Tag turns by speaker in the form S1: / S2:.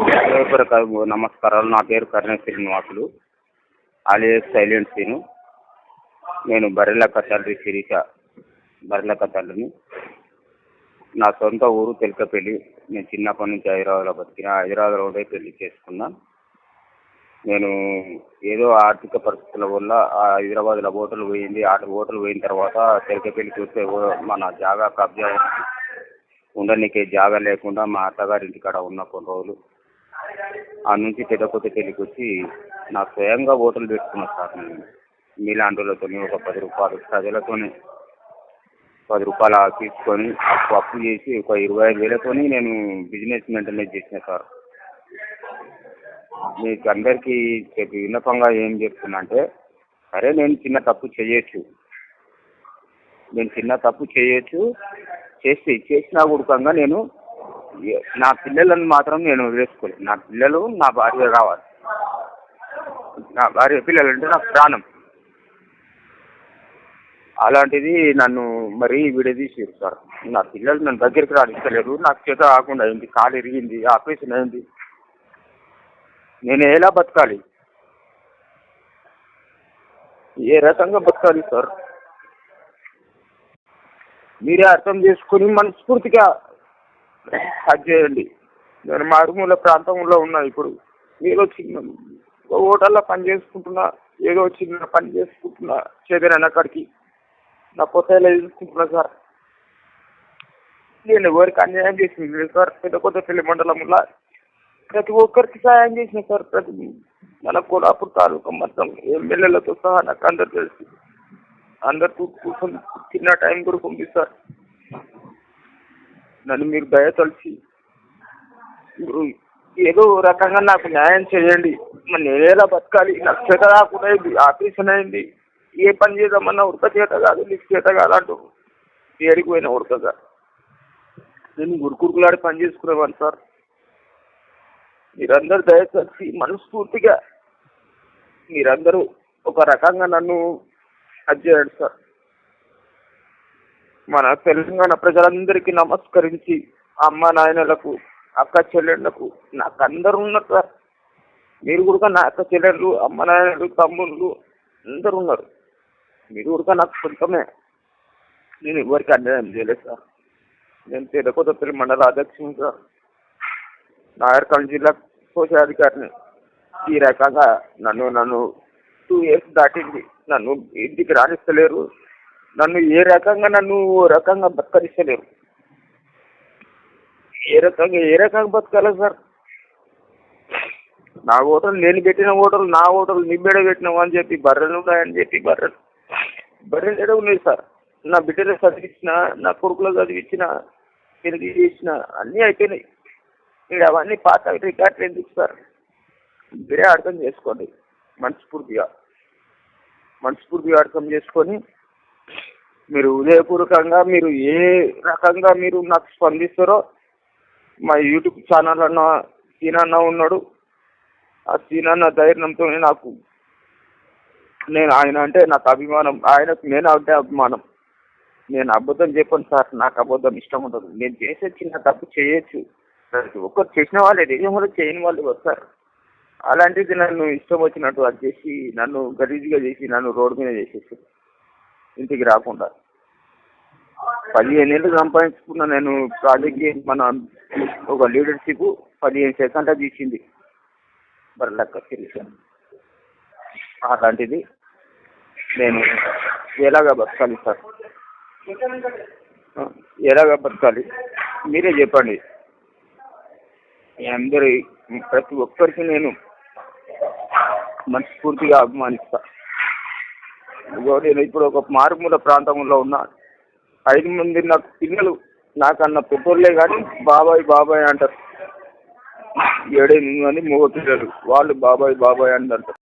S1: హృదయపూర్వక నమస్కారాలు. నా పేరు Karuna Srinivasulu. alias silent Seenu. నేను బర్రెలక్క తండ్రి శిరీష. బర్రెలక్క తండ్రిని నా సొంత ఊరు తెలకపల్లి. నేను చిన్నప్పటి నుంచి హైదరాబాద్లో బతికిన. హైదరాబాద్లో ఉండే పెళ్ళి చేసుకున్నా. నేను ఏదో ఆర్థిక పరిస్థితుల వల్ల హైదరాబాద్లో ఓటర్లు పోయింది. ఆ ఓటర్లు పోయిన తర్వాత తెలకపల్లికి వస్తే మన జాగా కబ్జా ఉండనీకే జాగా లేకుండా మా అత్తగారి ఇంటికాడ ఉన్న కొన్ని రోజులు ఆ నుంచి పెద్దకొత్త పెళ్ళికి వచ్చి నా స్వయంగా హోటల్ పెట్టుకున్నా సార్ నేను. మీలాంటి వాళ్ళతో ఒక పది రూపాయలు ప్రజలతోనే పది రూపాయలు తీసుకొని అప్పు అప్పు చేసి ఒక ఇరవై ఐదు వేలతోని నేను బిజినెస్ మెయింటెనెన్స్ చేసిన సార్. మీకు అందరికీ చెప్పి విన్నపంగా ఏం చెప్తున్నా అంటే సరే నేను చిన్న తప్పు చేయొచ్చు. నేను చిన్న తప్పు చేయొచ్చు. చేసి చేసినా కూడకంగా నేను నా పిల్లలను మాత్రం నేను వదిలేసుకోలేదు. నా పిల్లలు నా భార్య రావాలి. నా భార్య పిల్లలు అంటే నాకు ప్రాణం. అలాంటిది నన్ను మరీ విడదీసారు సార్. నా పిల్లలు నన్ను దగ్గరికి రానిస్తలేరు నాకు చేత కాకుండా అయింది. కాలు ఇరిగింది ఆపరేషన్ అయింది. నేను ఎలా బతకాలి? ఏ రకంగా బతకాలి సార్? మీరే అర్థం చేసుకుని మనస్ఫూర్తిగా అది చేయండి. నేను మారుమూల ప్రాంతంలో ఉన్నా ఇప్పుడు. ఏదో చిన్న హోటల్లో పని చేసుకుంటున్నా ఏదో చిన్న పని చేసుకుంటున్నా చేదరైన అక్కడికి నా పొట్టేలా చూసుకుంటున్నా సార్. నేను ఎవరికి అన్యాయం చేసింది లేదు సార్. పెద్ద కొత్తపల్లి మండలంలో ప్రతి ఒక్కరికి సహాయం చేసిన సార్. ప్రతి మన కోలాపూర్ తాలూకా మొత్తం ఎమ్మెల్యేలతో సహా నాకు అందరు తెలుసు అందరితో కూర్చొని చిన్న టైం కూడా ఉంది సార్. నన్ను మీరు దయతలిచి ఏదో రకంగా నాకు న్యాయం చేయండి. మరి నేను ఎలా బతకాలి? నాకు చేత రాకుండా అయింది ఆపరేషన్ అయింది. ఏ పని చేద్దామన్నా ఉడక చేత కాదు నీకు చేత కాదు అంటూ ఏడికి పోయినా ఉడకగా నేను గురుకురుకులాడి పని చేసుకునేవాడిని సార్. మీరందరూ దయచేసి మనస్ఫూర్తిగా మీరందరూ ఒక రకంగా నన్ను అది చేయండి సార్. మన తెలంగాణ ప్రజలందరికీ నమస్కరించి అమ్మ నాయనలకు అక్క చెల్లెళ్ళకు నాకు అందరు ఉన్నట్టు సార్. మీరు కూడా నా అక్క చెల్లెళ్ళు అమ్మ నాయనలు తమ్ముళ్ళు అందరూ ఉన్నారు. మీరు కూడా నాకు సొంతమే. నేను ఎవరికి అన్యాయం చేయలేదు సార్. నేను తిరుపతి మండల అధ్యక్షుని సార్. నాగర్కల్ జిల్లా కోశాధికారిని. ఈ రకంగా నన్ను నన్ను టూ ఇయర్స్ దాటింది. నన్ను ఇంటికి రాణిస్తలేరు నన్ను ఏ రకంగా నన్ను ఓ రకంగా బతకరిస్తలేరు. ఏ రకంగా ఏ రకంగా బతకాలి సార్? నా ఓటర్లు నేను పెట్టిన ఓటర్లు నా ఓటర్లు నిబ్బెడ పెట్టినావు అని చెప్పి బర్రెలు ఉన్నాయని చెప్పి బర్రెలు. బర్రెలు ఎడ ఉన్నాయి సార్? నా బిడ్డలు చదివించిన నా కొడుకులు చదివించిన పెళ్ళి చేసిన అన్నీ అయిపోయినాయి. మీరు అవన్నీ పాత రికార్డులు ఎందుకు సార్? మీరే అర్థం చేసుకోండి. మనస్ఫూర్తిగా. మనస్ఫూర్తిగా అర్థం చేసుకొని మీరు ఉదయపూర్వకంగా మీరు ఏ రకంగా మీరు నాకు స్పందిస్తారో మా యూట్యూబ్ ఛానల్ అన్న సీనన్న ఉన్నాడు. ఆ సీనన్న ధైర్యంతో నాకు నేను ఆయన అంటే నాకు అభిమానం. ఆయనకు నేను అంటే అభిమానం. నేను అబద్ధం చెప్పను సార్. నాకు అబద్ధం ఇష్టం ఉండదు. నేను చేసే చిన్న తప్పు చేయొచ్చు. ప్రతి ఒక్కరు చేసిన వాళ్ళే. నిజం కూడా చేయని వాళ్ళు వస్తారు అలాంటిది నన్ను ఇష్టం వచ్చినట్టు అది చేసి నన్ను గలీజ్గా చేసి నన్ను రోడ్డు మీద చేసేసి. ఇంటికి రాకుండా. పదిహేను ఏళ్ళు సంపాదించుకున్న నేను ప్రాజెక్ట్కి మన ఒక లీడర్షిప్ పదిహేను సెకండ్ల తీసింది. బర్లక్క తెలిసా? అలాంటిది నేను ఎలాగా బతకాలి సార్? ఎలాగ ఎలాగా బతకాలి? మీరే చెప్పండి. మీ అందరి ప్రతి ఒక్కరికి నేను మనస్ఫూర్తిగా అభిమానిస్తాను ఇదిగో నేను ఇప్పుడు ఒక మారుమూల ప్రాంతంలో ఉన్నా. ఐదు మంది నాకు పిల్లలు నాకన్నా పెద్దోళ్ళే కానీ బాబాయ్ బాబాయ్ అంటారు. ఏడేమి మంది మగ పిల్లలు వాళ్ళు బాబాయ్ బాబాయ్ అని అంటారు.